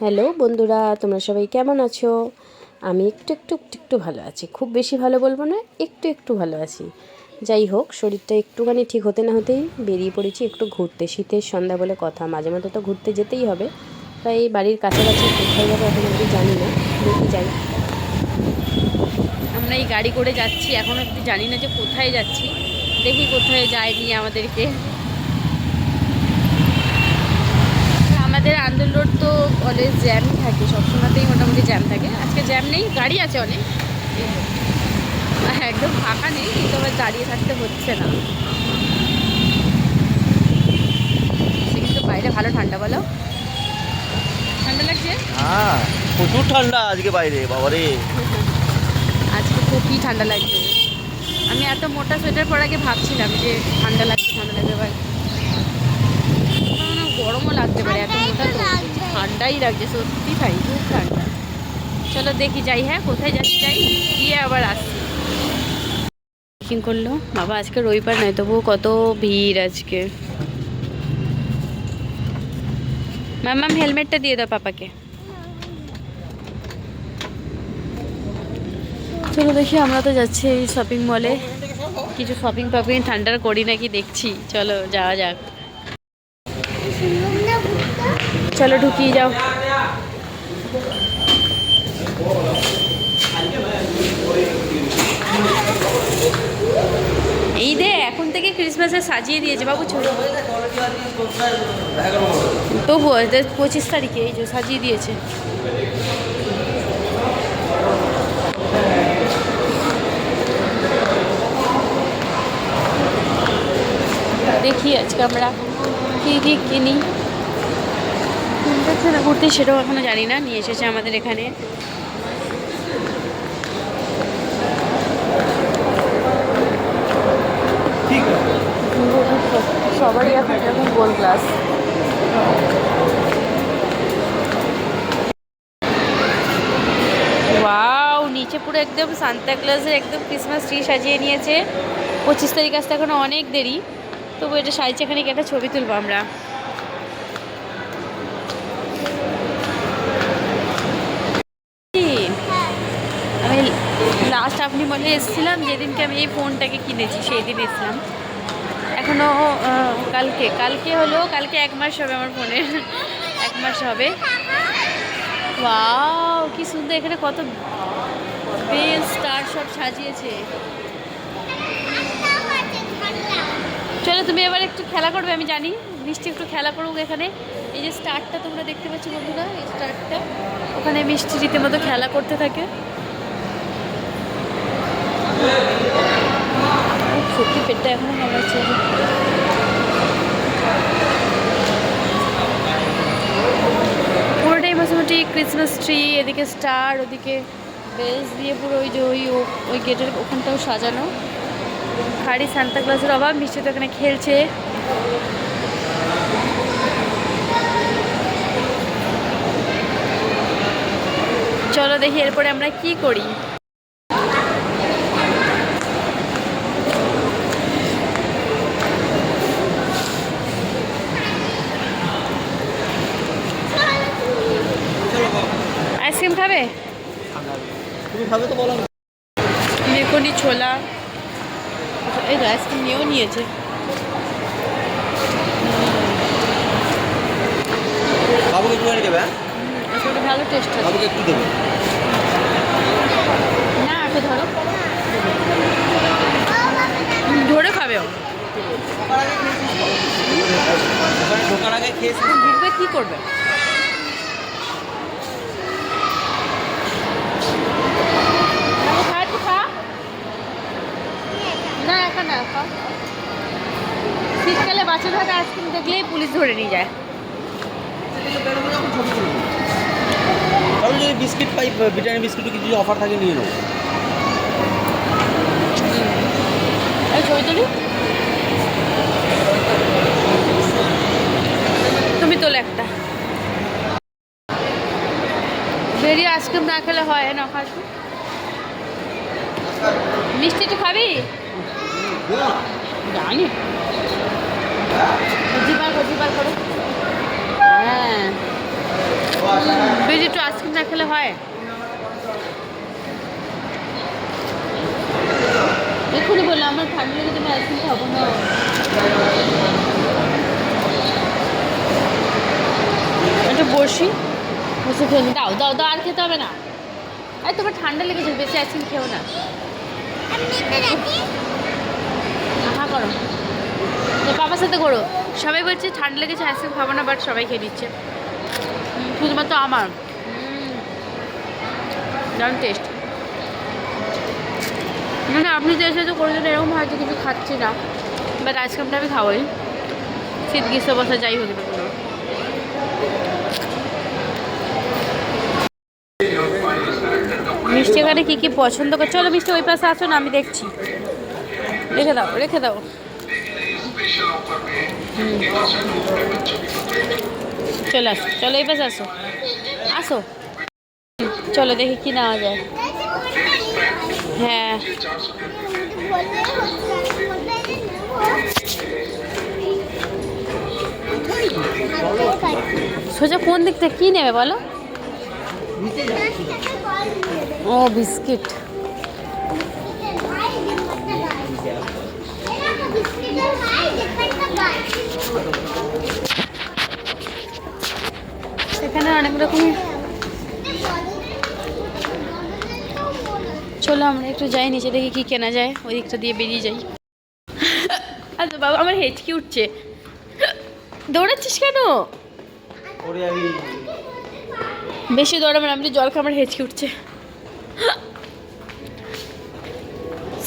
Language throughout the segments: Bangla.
হ্যালো বন্ধুরা, তোমরা সবাই কেমন আছো? আমি একটু একটু একটু একটু ভালো আছি। খুব বেশি ভালো বলব না, একটু একটু ভালো আছি। যাই হোক, শরীরটা একটুখানি ঠিক হতে না হতেই বেরিয়ে পড়েছি একটু ঘুরতে। শীতের সন্ধ্যা বলে কথা, মাঝে মাঝে তো ঘুরতে যেতেই হবে। তাই বাড়ির কাছাকাছি কোথায় যাব এখন অবধি জানি না, দেখি যাই। আমরা এই গাড়ি করে যাচ্ছি, এখন অব্দি জানি না যে কোথায় যাচ্ছি। দেখি কোথায় যায়নি আমাদেরকে। আমাদের আন্দোলন তো অলওয়েজ জ্যাম থাকে সবসময়তেই মোটামুটি জ্যাম থাকে। আজকে জ্যাম নেই গাড়ি আছে অনেক। এই যে। আহ, একদম ফাঁকা নেই কিন্তু আবার দাঁড়িয়ে থাকতে হচ্ছে না। সে কিন্তু বাইরে ভালো ঠান্ডা বলো। ঠান্ডা লাগছে? হ্যাঁ প্রচুর ঠান্ডা আজকে বাইরে বাবারে। আজকে খুবই ঠান্ডা লাগছে। আমি এত মোটা সোয়েটার পর আগে ভাবছিলাম যে ঠান্ডা লাগছে ঠান্ডা লাগবে আমার মনে গরমও লাগতে পারে এত মোটা ঠান্ডাই লাগছে, সত্যি তাই, খুব ঠান্ডা। চলো দেখি যাই হ্যাঁ কোথায় যাচ্ছি যাই, গিয়ে আবার আসছি বুকিং করল। বাবা, আজকে রবিবার নয়, তবুও কত ভিড় আজকে। ম্যাম ম্যাম হেলমেটটা দিয়ে দাও পাপাকে। চলো দেখি, আমরা তো যাচ্ছি এই শপিং মলে কিছু শপিং ফপিং ঠান্ডার করি নাকি, দেখছি। চলো, যাওয়া যাক। চলো ঢুকিয়ে যাও। এই দে, এখন থেকে ক্রিসমাসে সাজিয়ে দিয়েছে বাবু ছোট তবু পঁচিশ তারিখে এই যে সাজিয়ে দিয়েছে। দেখি আজকে আমরা কী কী কিনি। না ঘুরতে সেটাও এখনও জানি না নিয়ে এসেছে আমাদের এখানে। সবারই এখন এরকম গোল গ্লাস ওয়াও নিচে পুরো একদম সান্তা ক্লাসের একদম ক্রিসমাস ট্রি সাজিয়ে নিয়েছে। পঁচিশ তারিখ আসতে এখনও অনেক দেরি। তবু এটা সাইজ এখানে একটা ছবি তুলবো আমরা কি? আমি আপনি মনে এসেছিলাম যেদিনকে আমি এই ফোনটাকে কিনেছি সেই দিন এসেছিলাম এখনও কালকে কালকে হলো কালকে এক মাস হবে আমার ফোনের এক মাস হবে। ওয়াও, কি সুন্দর, এখানে কত বেল, স্টার সব সাজিয়েছে। চলো, তুমি এবার একটু খেলা করবে, আমি জানি। মিষ্টি একটু খেলা করুক এখানে। এই যে স্টারটা তোমরা দেখতে পাচ্ছ বন্ধুরা, এই স্টারটা। ওখানে মিষ্টি রীতিমতো খেলা করতে থাকে। সত্যি পেটটা এখনও পুরোটাই মোটামুটি ক্রিসমাস ট্রি এদিকে স্টার ওদিকে বেলস দিয়ে পুরো ওই যে ওই ওই গেটের ওখানটাও সাজানো। খাড়ি সান্তা ক্লাসের অভাব মিষ্টি তো এখানে খেলছে। চলো দেখি এরপরে আমরা কি করি আইসক্রিম খাবে। মেকনি ছোলা। এই তো আইসক্রিম নিয়েও নিয়েছে। বাবুকে একটু দেবে হ্যাঁ? আসলে ভালো টেস্ট আছে। বাবুকে একটু দেবে। না একটু ধরো। ধরে খাবে ও। ওখানে ঢোকার আগে খেয়েছি। ঢুকবে কি করবে? না শীতকালে বাচ্চাদের হাতে আইসক্রিম দেখলেই পুলিশ ধরে নিয়ে যায়। তাহলে যদি বিস্কিট পাই ব্রিটানিয়া বিস্কিটও কিছু অফার থাকে নিয়ে নেব ছবি তুলি তুমি তোলে একটা। বেরিয়ে আইসক্রিম না খেলে হয় না খাস। মিষ্টি একটু খাবি? জানি। জিবার করো জিবার করো। হ্যাঁ। যদি একটু আইসক্রিম না খেলে হয়? এক্ষুনি বললাম আমার ঠান্ডা লেগে তুমি আইসক্রিম খাব না। একটু বসি। বসে নি। দাও দাও দাও, আর খেতে হবে না। আর, তোমার ঠান্ডা লেগেছে, বেশি আইসক্রিম খেও না। করো বাবার সাথে করো। সবাই বলছে, ঠান্ডা লেগেছে আইসক্রিম খাব না বাট সবাই খেয়ে নিচ্ছে। শুধুমাত্র আমার। দারুণ টেস্ট মানে আপনি যে তো করে দিন এরকম হয় যে কিছু খাচ্ছি না। বাট আইসক্রিমটা আমি খাওয়াই শীত, গ্রীষ্ম বসা যাই হোক মিষ্টি এখানে কী কী পছন্দ করে চলো মিষ্টি ওই পাশে আসো না আমি দেখছি। রেখে দাও রেখে দাও। হুম। চলে আসো চলো এই পাশে আসো। আসো। চলো দেখি কি নেওয়া যায়। হ্যাঁ। সোজা কোন দিক থেকে কী নেবে বলো? ও বিস্কিট। সেখানে অনেক রকমের চলো আমরা একটু যাই নিচে দেখি কি কেনা যায় ওই দিকটা দিয়ে বেরিয়ে যাই। আচ্ছা বাবা আমার হেঁচকি উঠছে। দৌড়াচ্ছিস কেন? বেশি দৌড়াবেন আপনি জল খাবার হেঁচকি উঠছে।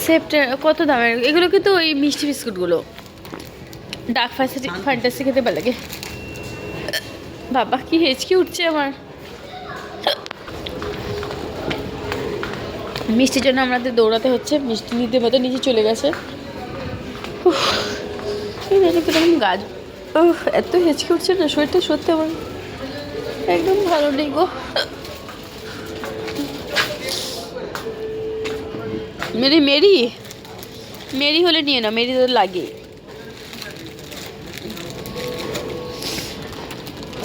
সেপ্টে কত দামের? এগুলো কিন্তু ওই মিষ্টি বিস্কুটগুলো। ডার্ক ফ্যান্টাসি খেতে ভালো লাগে। বাবা, কি হেঁচকি উঠছে আমার। মিষ্টির জন্য আমাদের দৌড়াতে হচ্ছে, মিষ্টি নিতে মতো নিচে চলে গেছে। কীরকম গাছ। এত হেঁচকি উঠছে না, শরীরটা সত্যি আমার একদম ভালো নেই গো। মেরি মেরি মেরি হলে নিয়ে না মেরি তো লাগে।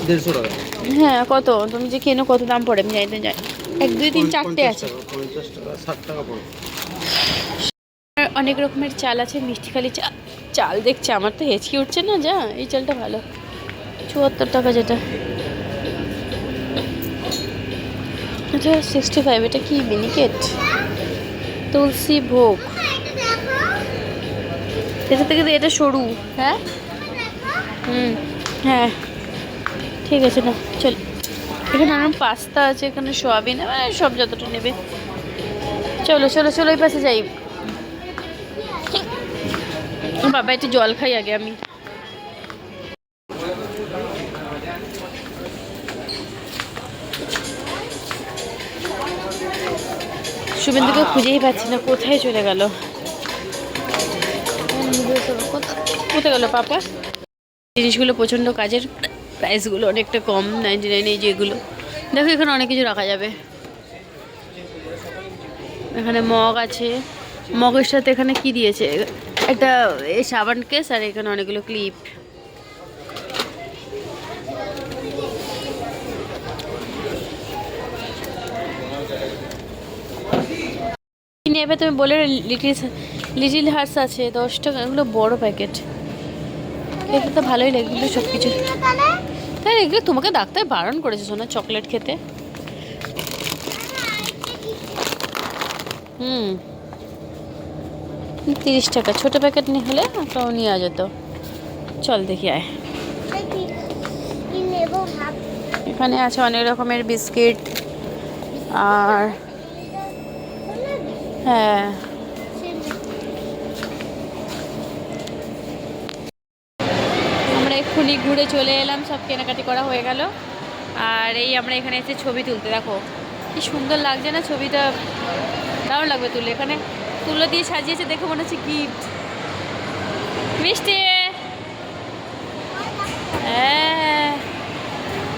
দেড়শো টাকা। হ্যাঁ কত? তুমি যে কেনো কত দাম পড়ে? আমি জানিতে যাই এক দুই তিন চারটে আছে। পঞ্চাশ টাকা ষাট টাকা পড়ে। অনেক রকমের চাল আছে মিষ্টি খালি চাল চাল দেখছে আমার তো হেঁচকি উঠছে না যা এই চালটা ভালো। চুয়াত্তর টাকা যেটা। আচ্ছা সিক্সটি ফাইভ এটা কি মিনিকেট তুলসী ভোগ। এটা থেকে এটা সরু হ্যাঁ? হুম হ্যাঁ। ঠিক আছে, না, চল। এখানে আমার পাস্তা আছে, এখানে সোয়াবিন মানে সব যতটা নেবে। চলো চলো চলো ওই পাশে যাই। বাবা, একটু জল খাই আগে, আমি। শুভেন্দুকে খুঁজেই পাচ্ছি না, কোথায় চলে গেল? কোথায় গেল, পাপা? জিনিসগুলো প্রচণ্ড কাজের। প্রাইসগুলো অনেকটা কম নাইনটি নাইন এই যেগুলো। দেখো, এখানে অনেক কিছু রাখা যাবে। এখানে মগ আছে। মগের সাথে এখানে কি দিয়েছে? একটা এই সাবান কেস আর এখানে অনেকগুলো ক্লিপ। নেবে তুমি বলে লিটিল লিটিল হার্স আছে, দশ টাকা, এগুলো বড় প্যাকেট খেতে তো ভালোই লাগে সব কিছু তাই এগুলো তোমাকে ডাক্তার বারণ করেছে শোনা চকলেট খেতে। হুম। তিরিশ টাকা, ছোটো প্যাকেট নিয়ে হলে ওটাও নেওয়া যেত। চল দেখি, আয়। এখানে আছে অনেক রকমের বিস্কিট। আর হ্যাঁ। আমরা ঘুরে চলে এলাম, সব কেনাকাটি করা হয়ে গেল। আর এই আমরা এখানে এসে ছবি তুলতে, দেখো, কি সুন্দর লাগছে না ছবিটা? দারুণ লাগবে তুলে এখানে তুলো দিয়ে সাজিয়েছে, দেখে মনে হচ্ছে গিফট মিষ্টি! হ্যাঁ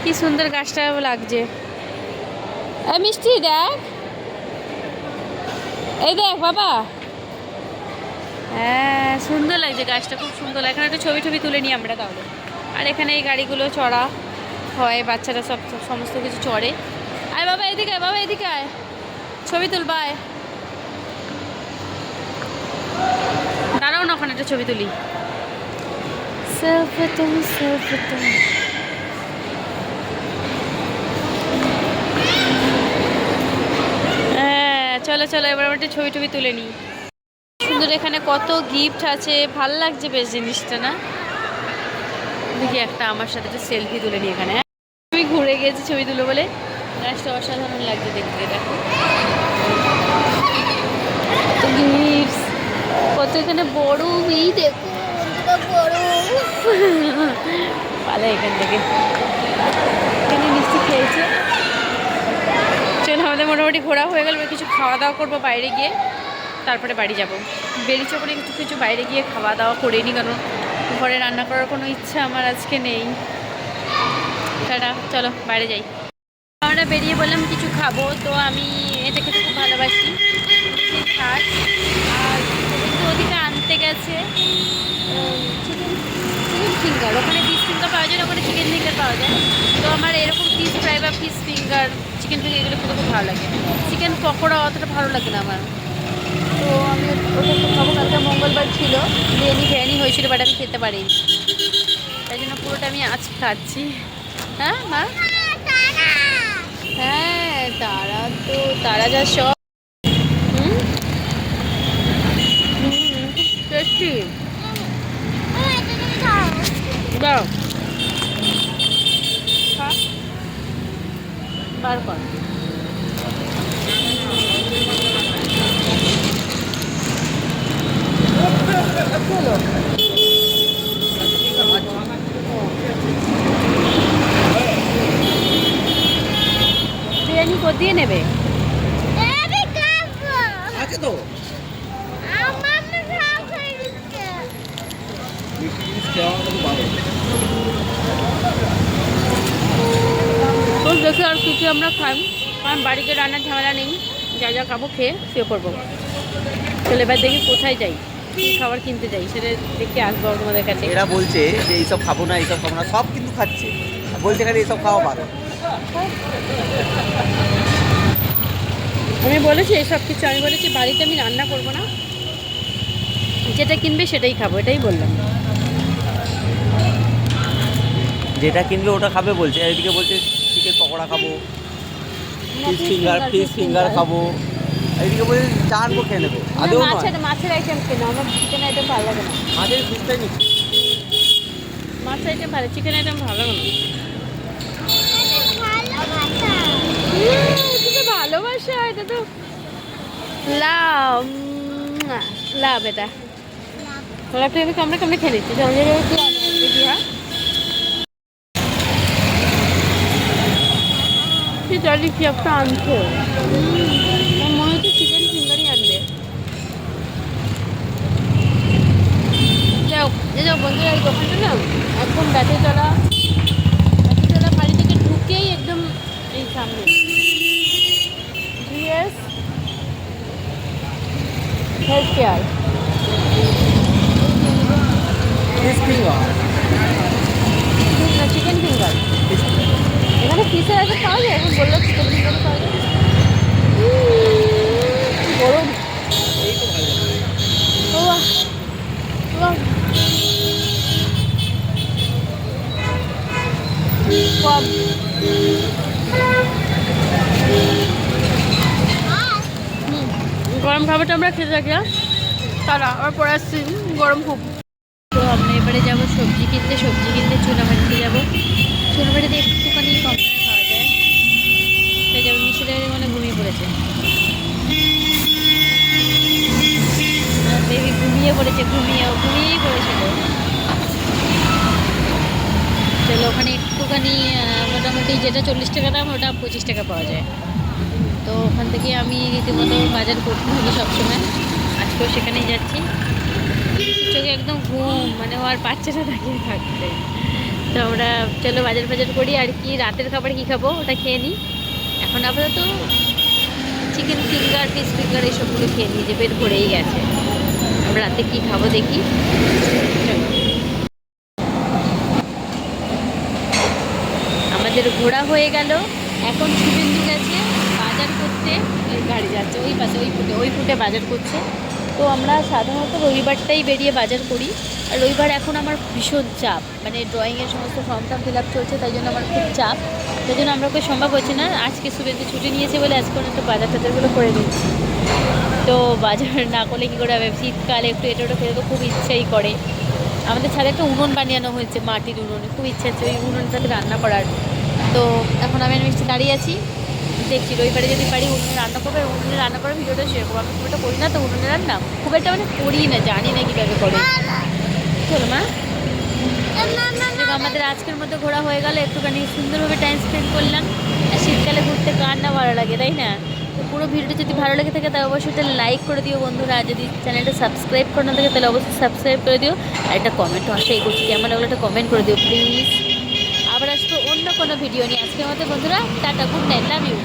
কি সুন্দর গাছটা লাগছে। মিষ্টি, দেখ। এই দেখ, বাবা। হ্যাঁ সুন্দর লাগছে গাছটা, খুব সুন্দর। এখানে একটা ছবি টবি তুলে নিই আমরা তাহলে। আর এখানে এই গাড়িগুলো চড়া হয় বাচ্চারা সব সমস্ত কিছু চড়ে। আয় বাবা এদিকে আয় বাবা এদিকে আয়। ছবি তুলবা আয় দাঁড়াও না ওখানে একটা ছবি তুলি। হ্যাঁ চলো চলো এবার আমরা একটা ছবি টবি তুলে নিই। সুন্দর এখানে কত গিফট আছে ভালো লাগছে বেশ জিনিসটা না? দেখি একটা আমার সাথে একটা সেলফি তুলে নিই এখানে? আমি ঘুরে গেছি ছবি তুলো বলে। গাছটা অসাধারণ লাগছে দেখতে দেখো। কত কত এখানে বড় এই দেখো। বড়। পালা এখান থেকে। এখানে মিষ্টি খেয়েছে। চলো আমাদের মোটামুটি ঘোরা হয়ে গেল। কিছু খাওয়া দাওয়া করব বাইরে গিয়ে। তারপরে বাড়ি যাব। বেরিয়েছে ওখানে কিছু কিছু বাইরে গিয়ে খাওয়া দাওয়া করে নিই কারণ ঘরে রান্না করার কোনো ইচ্ছা আমার আজকে নেই। টাটা, চলো, বাইরে যাই। আমরা বেরিয়ে বললাম কিছু খাব, তো আমি এটা খেতে খুব ভালোবাসি। শাক আর ওদিকে আনতে গেছে চিকেন চিকেন ফিঙ্গার ওখানে ফিস ফিঙ্গার পাওয়া যায়, ওখানে চিকেন ফিঙ্গার পাওয়া যায়। তো আমার এরকম ফিস ফ্রাই বা ফিস ফিঙ্গার চিকেন ফিঙ্গার এগুলো খেতে খুব ভালো লাগে। চিকেন পকোড়া অতটা ভালো লাগে না আমার। তো আমি ওটা একটু খাব কালকে মঙ্গলবার ছিল। বিরিয়ানি ফিরিয়ানি হয়েছিল বাট আমি খেতে পারিনি। তাই জন্য পুরোটা আমি আজ খাচ্ছি। হ্যাঁ মা? হ্যাঁ তারা তো, তারা যা সব। হুম? টেস্টি। দাও। বার কর। বিরিয়ানি কো দিয়ে নেবে আছে তো। তো দেখে আর কিছু আমরা খাই। কারণ বাড়িতে রান্নার ঝামেলা নেই। যা যা খাব খেয়ে শুয়ে পড়ব। চলে এবার দেখি কোথায় যাই। খাবার কিনতে যাই সেটা দেখে আসব তোমাদের কাছে। এরা বলছে যে এইসব খাব না এইসব খাব না সব কিন্তু খাচ্ছে। বলছে খালি এইসব খাওয়া ভালো আমি বলেছি এসব কিছু আমি বলেছি বাড়িতে আমি রান্না করব না। যেটা কিনবে সেটাই খাব এটাই বললাম। যেটা কিনবে ওটা খাবে বলছে এদিকে বলছে চিকেন পকোড়া খাব ফিশ ফিঙ্গার ফিশ ফিঙ্গার খাব। এদিকে বলছে চা আনব খেয়ে নেব। নয়। মাছের মাছের আইটেম কেনো আমার চিকেন আইটেম ভালো লাগে না। মাছের ফিশটাই নিচ্ছি। মাছের আইটেম ভালো চিকেন আইটেম ভালো লাগে না। এটা তো ভালোবাসা এটা তো লাভ লাভ এটা। লাভটা আমি কামড়ে কামড়ে খেয়ে নিচ্ছি? জল জল হ্যাঁ? কি জানি কি একটা আনছে আমার মনে হচ্ছে চিকেন ফিঙ্গারই আনবে যাও যাও বন্ধুরা এই দোকানটা না একদম ব্যাটেতলা ব্যাটেতলা বাড়ি থেকে ঢুকেই একদম এই সামনে। GS health care chicken finger এখানে ফিসের আছে পাওয়া যায়? এখন বলল চিকেন ফিঙ্গার পাওয়া যায়। গরম ভালো। বাহ কম গরম খাবারটা আমরা খেতে থাকি হ্যাঁ? তারা আবার পরে আসছি গরম খুব। তো আমরা এবারে যাব সবজি কিনতে সবজি কিনতে চুনাবাড়িতে যাব। চুনাবাড়িতে একটুখানি কম পাওয়া যায়। তাই যাব মিশিদের মানে ঘুমিয়ে পড়েছে। বেবি ঘুমিয়ে পড়েছে ঘুমিয়ে ঘুমিয়েই পড়েছিল। চলো ওখানে একটুখানি মোটামুটি যেটা চল্লিশ টাকা দাম, ওটা পঁচিশ টাকা পাওয়া যায়। তো ওখান থেকে আমি রীতিমতো বাজার করতে থাকি সবসময়। আজকেও সেখানেই যাচ্ছি। চোখে একদম ঘুম মানে ও আর বাচ্চাটা তাকিয়ে থাকতে। তো আমরা চলো বাজার বাজার করি, আর কি রাতের খাবার কি খাব ওটা খেয়ে নিই। এখন আপাতত চিকেন ফিঙ্গার ফিশ ফিঙ্গার এইসবগুলো খেয়ে নিই, যে পেট ভরেই গেছে। আমরা রাতে কি খাব দেখি চলো। আমাদের ঘোরা হয়ে গেল। এখন শুভেন্দু গেছে বাজার করতে। গাড়ি যাচ্ছে, ওই পাশে, ওই ফুটে ওই ফুটে বাজার করছে। তো আমরা সাধারণত রবিবারটাই বেরিয়ে বাজার করি। আর রবিবার এখন আমার ভীষণ চাপ মানে ড্রয়িংয়ের সমস্ত ফর্ম টর্ম ফিল আপ চলছে, তাই জন্য আমার খুব চাপ। তাই জন্য আমরা ওকে সম্ভব হচ্ছে না, আজকে শুভেন্দু ছুটি নিয়েছে বলে আজকে একটু বাজার টাজারগুলো করে দিচ্ছি। তো বাজার না করলে কী করে হবে? শীতকালে একটু এটা ওটা খেতে খুব ইচ্ছাই করে। আমাদের ছাদে একটা উনুন বানিয়ানো হয়েছে, মাটির উনুনে, খুব ইচ্ছা আছে ওই উনুনটাতে রান্না করার। তো এখন আমি মিষ্টি দাঁড়িয়ে আছি। দেখছি রবিবারে যদি পারি উনুনে রান্না করব উনুনে রান্না করার ভিডিওটা শেয়ার করব। আমি খুব একটা করি না তো, উনুনে রান্না? খুব একটা মানে করি না, জানি না কীভাবে করে। চলো মা। আমাদের আজকের মতো ঘোরা হয়ে গেল। একটুখানি সুন্দরভাবে টাইম স্পেন্ড করলাম। আর শীতকালে ঘুরতে কার না ভালো লাগে, তাই না? তো পুরো ভিডিওটা যদি ভালো লেগে থাকে, তাহলে অবশ্যই একটা লাইক করে দিও বন্ধুরা। আর যদি চ্যানেলটা সাবস্ক্রাইব করে না থাকে, তাহলে অবশ্যই সাবস্ক্রাইব করে দিও। আর একটা কমেন্টও আশাই করছি কেমন লাগল একটা কমেন্ট করে দিও প্লিজ আবার আসব অন্য কোনো ভিডিও নিয়ে। আজকের মতো বন্ধুরা টাটা গুড নাইট লাভ ইউ